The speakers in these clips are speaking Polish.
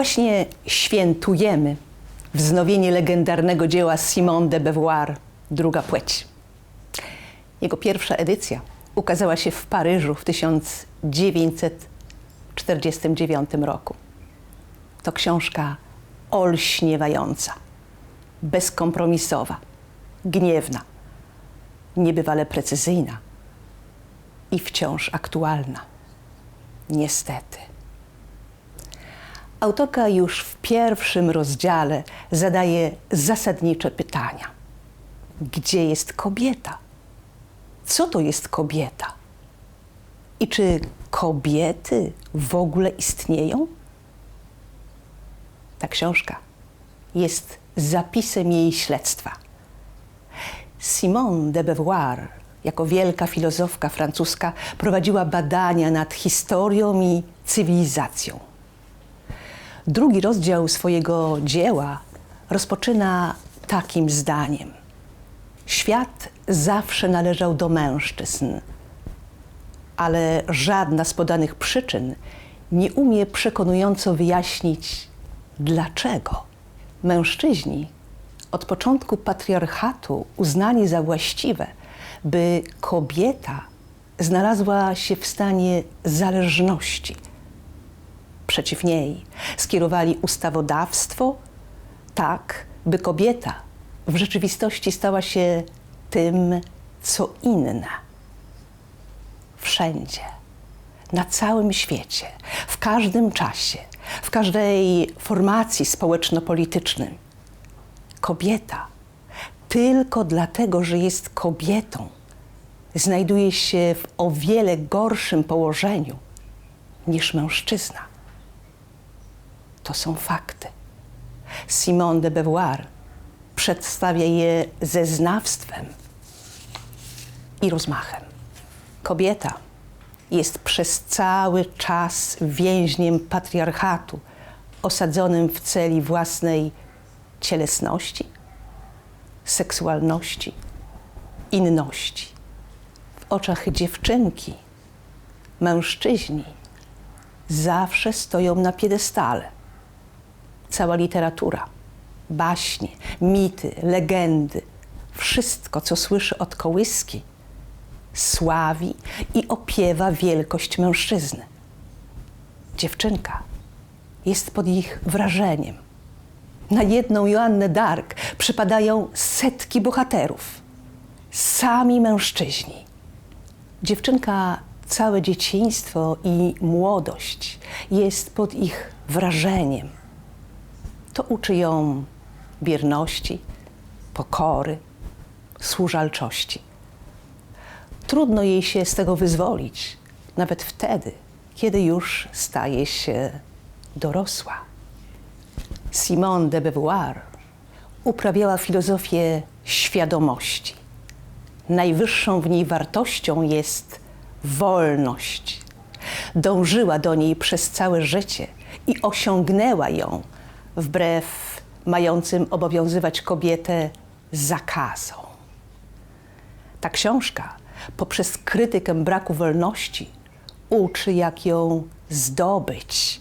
Właśnie świętujemy wznowienie legendarnego dzieła Simone de Beauvoir, Druga płeć. Jego pierwsza edycja ukazała się w Paryżu w 1949 roku. To książka olśniewająca, bezkompromisowa, gniewna, niebywale precyzyjna i wciąż aktualna. Niestety. Autorka już w pierwszym rozdziale zadaje zasadnicze pytania. Gdzie jest kobieta? Co to jest kobieta? I czy kobiety w ogóle istnieją? Ta książka jest zapisem jej śledztwa. Simone de Beauvoir, jako wielka filozofka francuska, prowadziła badania nad historią i cywilizacją. Drugi rozdział swojego dzieła rozpoczyna takim zdaniem: Świat zawsze należał do mężczyzn, ale żadna z podanych przyczyn nie umie przekonująco wyjaśnić, dlaczego mężczyźni od początku patriarchatu uznali za właściwe, by kobieta znalazła się w stanie zależności. Przeciw niej. Skierowali ustawodawstwo tak, by kobieta w rzeczywistości stała się tym, co inne. Wszędzie, na całym świecie, w każdym czasie, w każdej formacji społeczno-politycznej, kobieta. Tylko dlatego, że jest kobietą, znajduje się w o wiele gorszym położeniu niż mężczyzna. To są fakty. Simone de Beauvoir przedstawia je ze znawstwem i rozmachem. Kobieta jest przez cały czas więźniem patriarchatu, osadzonym w celi własnej cielesności, seksualności, inności. W oczach dziewczynki mężczyźni zawsze stoją na piedestale. Cała literatura, baśnie, mity, legendy, wszystko, co słyszy od kołyski, sławi i opiewa wielkość mężczyzny. Dziewczynka jest pod ich wrażeniem. Na jedną Joannę Dark przypadają setki bohaterów, sami mężczyźni. Dziewczynka całe dzieciństwo i młodość jest pod ich wrażeniem. To uczy ją bierności, pokory, służalczości. Trudno jej się z tego wyzwolić, nawet wtedy, kiedy już staje się dorosła. Simone de Beauvoir uprawiała filozofię świadomości. Najwyższą w niej wartością jest wolność. Dążyła do niej przez całe życie i osiągnęła ją wbrew mającym obowiązywać kobietę zakazom. Ta książka poprzez krytykę braku wolności uczy, jak ją zdobyć,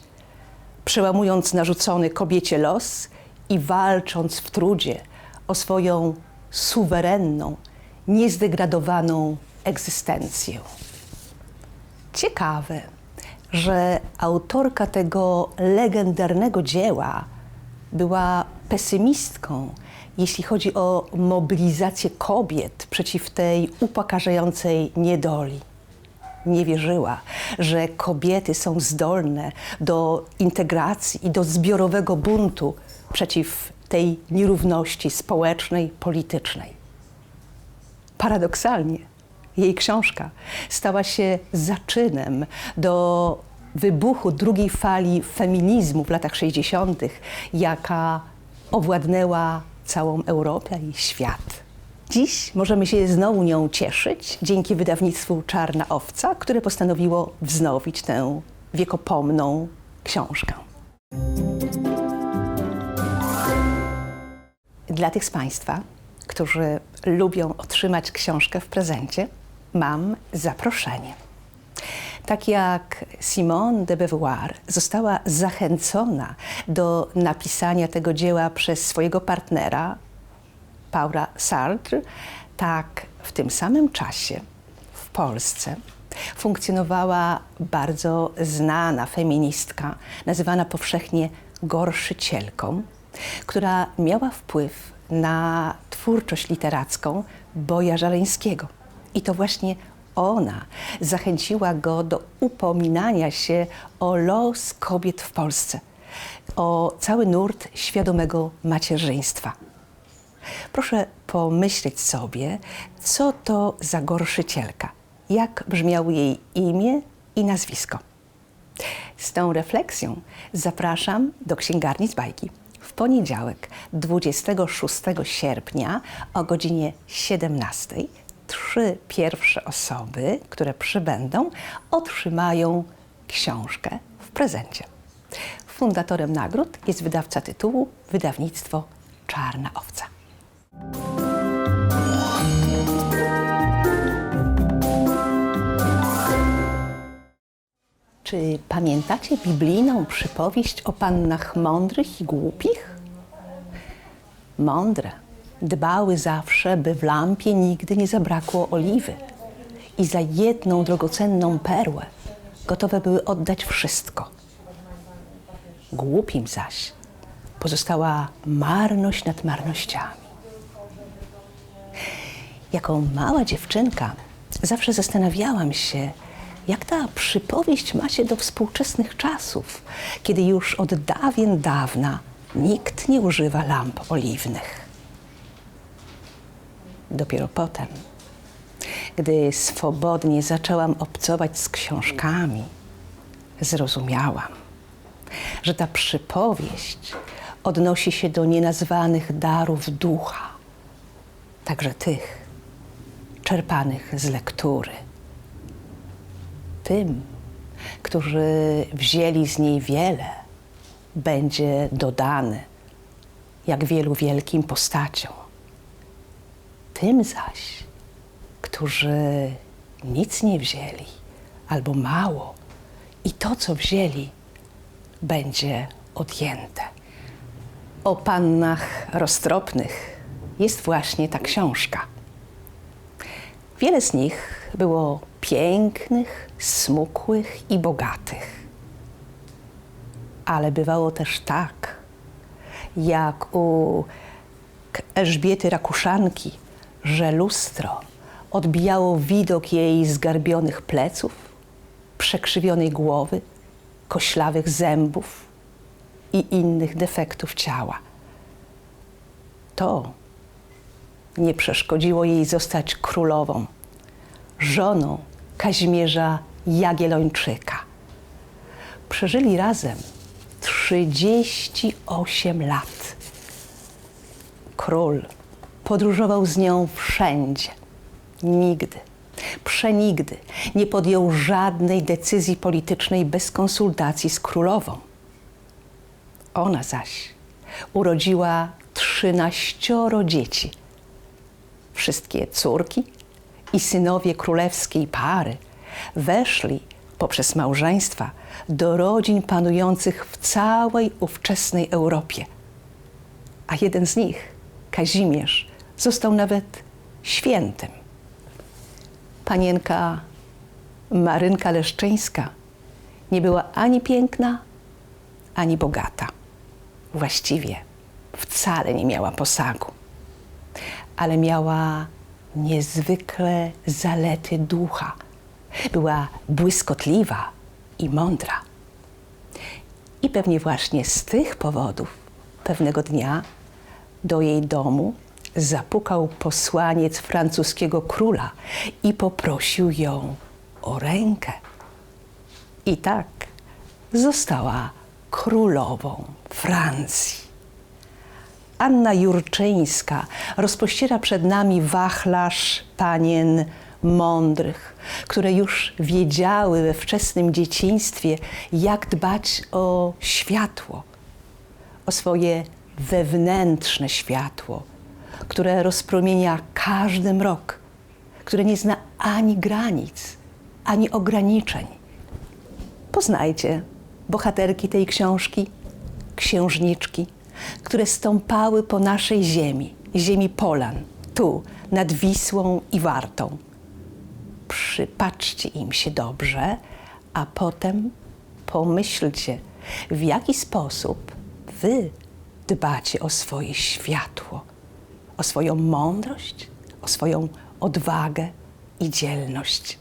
przełamując narzucony kobiecie los i walcząc w trudzie o swoją suwerenną, niezdegradowaną egzystencję. Ciekawe, że autorka tego legendarnego dzieła była pesymistką, jeśli chodzi o mobilizację kobiet przeciw tej upokarzającej niedoli. Nie wierzyła, że kobiety są zdolne do integracji i do zbiorowego buntu przeciw tej nierówności społecznej, politycznej. Paradoksalnie, jej książka stała się zaczynem do wybuchu drugiej fali feminizmu w latach 60., jaka owładnęła całą Europę i świat. Dziś możemy się znowu nią cieszyć dzięki wydawnictwu Czarna Owca, które postanowiło wznowić tę wiekopomną książkę. Dla tych z Państwa, którzy lubią otrzymać książkę w prezencie, mam zaproszenie. Tak jak Simone de Beauvoir została zachęcona do napisania tego dzieła przez swojego partnera, Paula Sartre, tak w tym samym czasie w Polsce funkcjonowała bardzo znana feministka, nazywana powszechnie gorszycielką, która miała wpływ na twórczość literacką Boja Żaleńskiego. I to właśnie ona zachęciła go do upominania się o los kobiet w Polsce, o cały nurt świadomego macierzyństwa. Proszę pomyśleć sobie, co to za gorszycielka, jak brzmiało jej imię i nazwisko. Z tą refleksją zapraszam do księgarni z bajki w poniedziałek 26 sierpnia o godzinie 17. Trzy pierwsze osoby, które przybędą, otrzymają książkę w prezencie. Fundatorem nagród jest wydawca tytułu wydawnictwo Czarna Owca. Czy pamiętacie biblijną przypowieść o pannach mądrych i głupich? Mądre dbały zawsze, by w lampie nigdy nie zabrakło oliwy i za jedną drogocenną perłę gotowe były oddać wszystko. Głupim zaś pozostała marność nad marnościami. Jako mała dziewczynka zawsze zastanawiałam się, jak ta przypowieść ma się do współczesnych czasów, kiedy już od dawien dawna nikt nie używa lamp oliwnych. Dopiero potem, gdy swobodnie zaczęłam obcować z książkami, zrozumiałam, że ta przypowieść odnosi się do nienazwanych darów ducha, także tych czerpanych z lektury. Tym, którzy wzięli z niej wiele, będzie dodany, jak wielu wielkim postaciom. Tym zaś, którzy nic nie wzięli albo mało, i to, co wzięli, będzie odjęte. O pannach roztropnych jest właśnie ta książka. Wiele z nich było pięknych, smukłych i bogatych. Ale bywało też tak, jak u Elżbiety Rakuszanki, że lustro odbijało widok jej zgarbionych pleców, przekrzywionej głowy, koślawych zębów i innych defektów ciała. To nie przeszkodziło jej zostać królową, żoną Kazimierza Jagiellończyka. Przeżyli razem 38 lat. Król podróżował z nią wszędzie. Nigdy, przenigdy nie podjął żadnej decyzji politycznej bez konsultacji z królową. Ona zaś urodziła trzynaścioro dzieci. Wszystkie córki i synowie królewskiej pary weszli poprzez małżeństwa do rodzin panujących w całej ówczesnej Europie. A jeden z nich, Kazimierz, został nawet świętym. Panienka Marynka Leszczyńska nie była ani piękna, ani bogata. Właściwie wcale nie miała posagu, ale miała niezwykle zalety ducha. Była błyskotliwa i mądra. I pewnie właśnie z tych powodów pewnego dnia do jej domu zapukał posłaniec francuskiego króla i poprosił ją o rękę. I tak została królową Francji. Anna Jurczyńska rozpościera przed nami wachlarz panien mądrych, które już wiedziały we wczesnym dzieciństwie, jak dbać o światło, o swoje wewnętrzne światło, które rozpromienia każdy mrok, które nie zna ani granic, ani ograniczeń, Poznajcie bohaterki tej książki, księżniczki, które stąpały po naszej ziemi, ziemi Polan, tu, nad Wisłą i Wartą. Przypatrzcie im się dobrze, a potem pomyślcie, w jaki sposób wy dbacie o swoje światło, o swoją mądrość, o swoją odwagę i dzielność.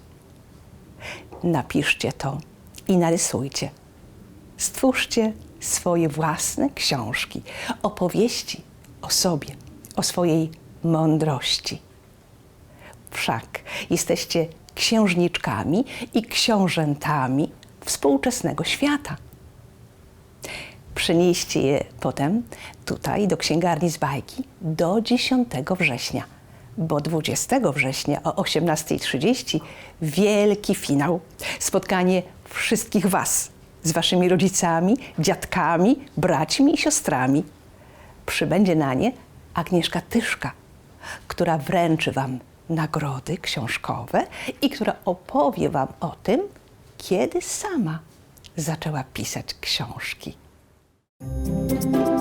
Napiszcie to i narysujcie. Stwórzcie swoje własne książki, opowieści o sobie, o swojej mądrości. Wszak jesteście księżniczkami i książętami współczesnego świata. Przynieście je potem tutaj do księgarni z bajki do 10 września, bo 20 września o 18.30 wielki finał. Spotkanie wszystkich Was z Waszymi rodzicami, dziadkami, braćmi i siostrami. Przybędzie na nie Agnieszka Tyszka, która wręczy Wam nagrody książkowe i która opowie Wam o tym, kiedy sama zaczęła pisać książki. Thank you.